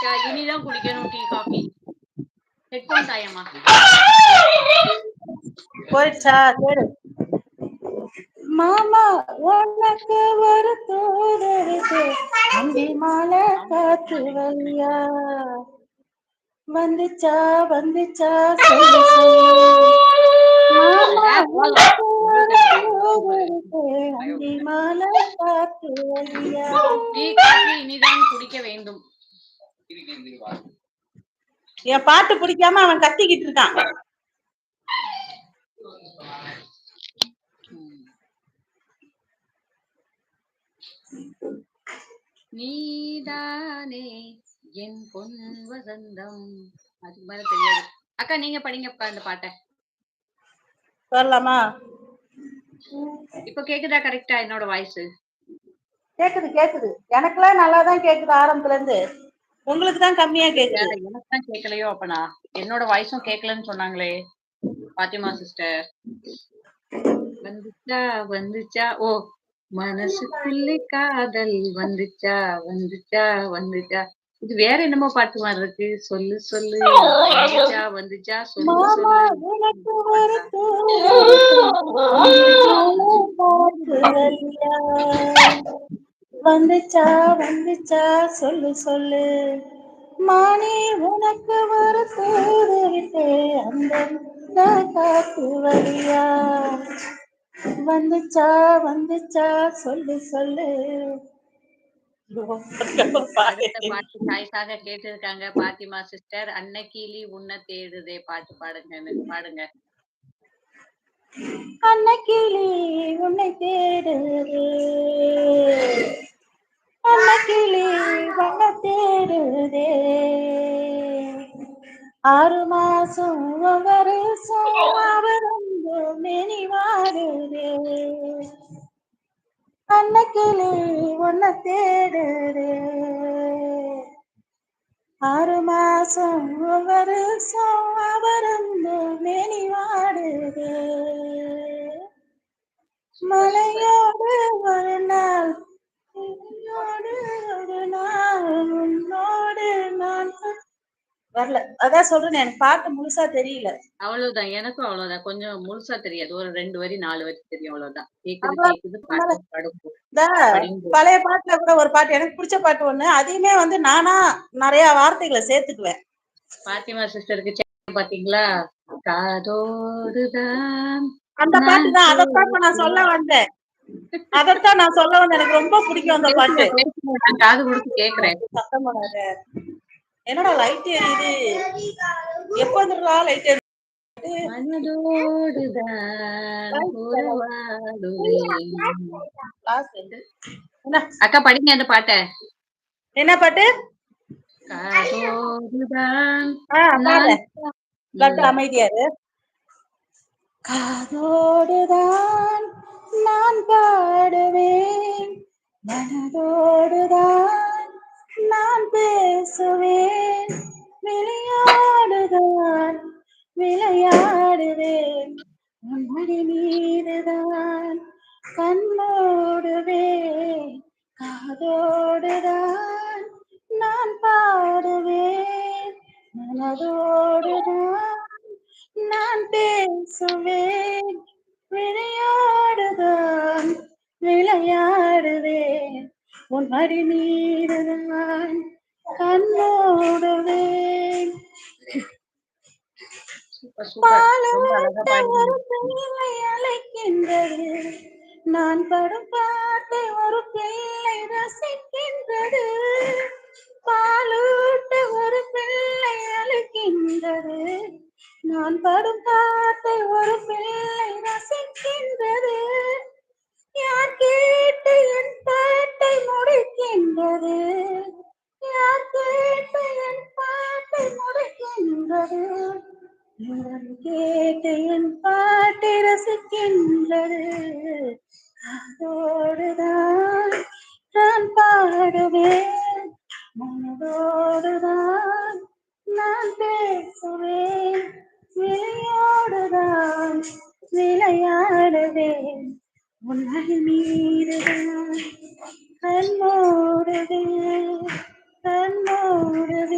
இனிதான் குடிக்கணும் tea coffee headphone தாயம்மா போயிடுச்சா? கேடு மாமா உனக்கு ஒரு தூதருக்கு அந்தி மாலை காத்து வையா வந்துச்சா வந்துச்சா மாமா உனக்கு ஒரு தூதருக்கு அந்தி மாலை காத்து வையா டீ காஃபி இனிதான் குடிக்க வேண்டும். என் பாட்டு பிடிக்காம அவன் கத்திக்கிட்டு இருக்கான். நீதானே என் பொன் வசந்தம். அதுக்கு மேல தெரியாது. அக்கா நீங்க படிங்கப்பா இந்த பாட்டை. சொல்லலாமா இப்ப கேக்குதா கரெக்டா என்னோட வாய்ஸ் கேக்குது கேக்குது. எனக்கெல்லாம் நல்லா தான் கேக்குது ஆரம்பத்துல இருந்து உங்களுக்கு தான் கம்மியா கேக்குது. எனக்கு தான் கேட்கலையோ அப்பனா என்னோட வாய்ஸும் கேட்கலன்னு சொன்னாங்களே பாத்திமா சிஸ்டர் வந்துச்சா வந்துச்சா? ஓ மனசுக்குள்ளே காதல் வந்துச்சா வந்துச்சா வந்துச்சா? இது வேற என்னமோ பாட்டு மாதிரி இருக்கு. சொல்லு சொல்லு வந்துச்சா வந்துச்சா? சொல்லு சொல்லு. வந்துச்சா வந்துச்சா சொல்லு சொல்லு. மானே உனக்கு ஒரு தூது விட்டு அந்த காத்து வரியா வந்துச்சா வந்துச்சா சொல்லு சொல்லு. பாட்டு சாய்ஸாக கேட்டிருக்காங்க பாத்திமா சிஸ்டர். அன்னக்கிளி உன்னை தேடுதே பாட்டு பாடுங்க பாடுங்க. அன்னக்கிளி உன்னை தேடுது ஆறு மாசம் வருஷம் அவரந்து மெனி வாடுதே அன்னக்கிளி உன்னை தேடுதே. ஆறு மாசம் வருஷம் அவரந்து மெனி வாடுதே மலையோடு வரல. அதான் சொல்றேன் எனக்கு பாட்டு முழுசா தெரியல. அவ்வளவுதான். எனக்கும் அவ்வளவுதான். கொஞ்சம் முழுசா தெரியாது. ஒரு ரெண்டு வரி நாலு வரி தெரியும். அவ்வளவுதான். பழைய பாட்டுல கூட ஒரு பாட்டு எனக்கு பிடிச்ச பாட்டு ஒண்ணு. அதையுமே வந்து நானா நிறைய வார்த்தைகளை சேர்த்துக்குவேன். பாத்திமா சிஸ்டருக்கு பாத்தீங்களா? காதோடுதான் அந்த பாட்டு தான். அதைத்தான் நான் சொல்ல வந்தேன். அதைத்தான் நான் சொல்ல வந்தேன். எனக்கு ரொம்ப பிடிக்கும் அந்த பாட்டு. காது கொடுத்து கேக்குறேன் சத்தம் போடாத. என்னடா லைட் எரியுது? எப்ப வந்துடா லைட் எரியுது. அக்கா படிங்க அந்த பாட்டை. என்ன பாட்டு? அமைதியாரு காதோடுதான் நான் பாடுவேன். மனதோடுதான் நான் பேசுவேன். விளையாடுதான் விளையாடுவேன். உன்மடி மீதுதான் கண்ணோடுவேன் காதோடுதான் நான் பாடுவேன். மனதோடுதான் நான் பேசுவேன். விளையாடுதான் விளையாடுவேன். உன் ஒரு பிள்ளை அழைக்கின்றது. நான் படும் பாட்டை ஒரு பிள்ளை ரசிக்கின்றது. பாலூட்ட ஒரு பிள்ளை அழைக்கின்றது. நான் படும் பாட்டை முடிக்கின்றது கேட்டு என் பாட்டை ரசிக்கின்றது அதோடுதான் நான் பாடுவேன் மனதோடுதான் நான் பேசுவேன் விளையோடுதான் விளையாடுவேன். உன்னை மீதுதான் கண்ணோடுவேன் கண்ணோடுவேன்